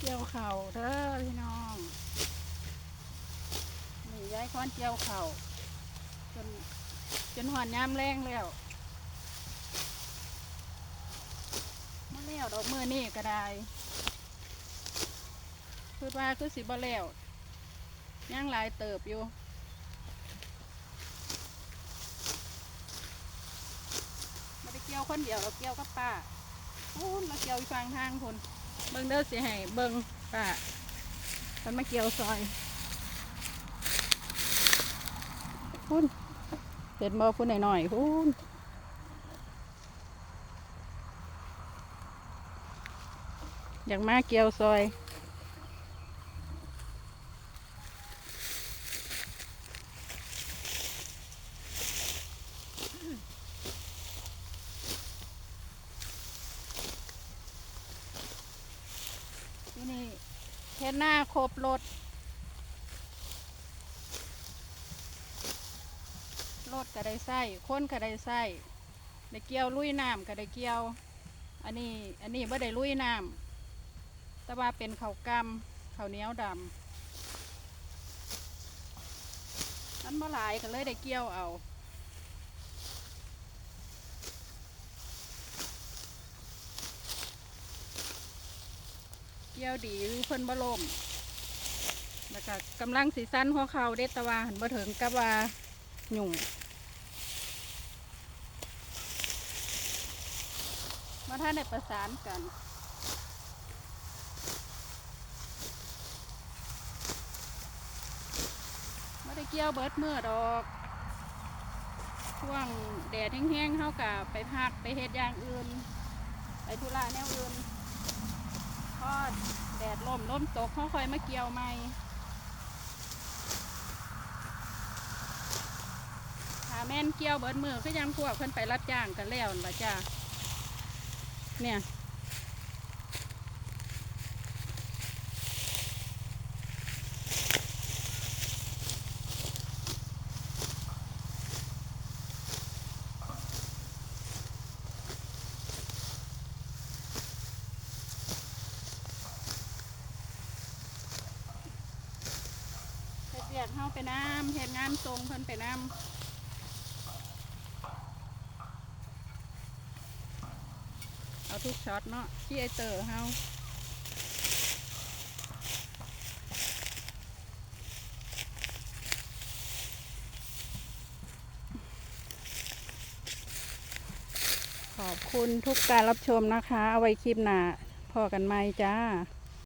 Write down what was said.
เกี่ยวเข่าเด้อพี่น้องนี่ย้ายค้อนเกี่ยวเข่าจนจนหอนย้ำแรงแล้วมาแล้วดอกมือนี่ก็ได้คือว่าคือสิบ่แล้วย่างลายเติบอยู่ม่ได้เกี่ยวคนเดียวเราเกี่ยวกับป้าพูนมาเกี่ยวอีกฟังทางคุณ เบิ้งเด้อสิให้เบิ้งป้ามันมาเกี่ยวซอยพูนเห็นบ่พูนหน่อยๆพูนอยากมาเกี่ยวซอย ที่นี่ เทศหน้าครบรถรถก็ได้ใส่คนก็ได้ใส่ได้เกี่ยวลุยน้ำก็ได้เกี่ยว อันนี้อันนี้ไม่ได้ลุยน้ำแต่ว่าเป็นข้าวกำข้าวเหนียวดำนั้นบ่หลายก็เลยได้เกี่ยวเอา เกี่ยวดีอยู่เพิ่นบ่ล่มแล้วก็กำลังสีสั้นหัวเขาเด็ดตะวาหันบ่ถึงกับว่าหยุ่งมาท่านได้ประสานกันไม่ได้เกี่ยวเบิดเมื่อดอกช่วงแดดแห้งๆเขากะไปพักไปเฮ็ดอย่างอื่น ไปธุระแนวอื่น พอแดดลมล่มตกเขาค่อยมาเกี่ยวใหม่ถ้าแม่นเกี่ยวเบิดมือก็ยังพวกเพิ่นไปรับจ้างกันแล้วนั่ะจ้าเนี่ย ยกเฮาไปน้ำเฮ็ดงานทรงเพิ่นไปน้ำเอาทุกช็อตเนาะที่ไอเตอร์เฮาขอบคุณทุกการรับชมนะคะ เอาไว้คลิปหน้าพอกันไหมจ้า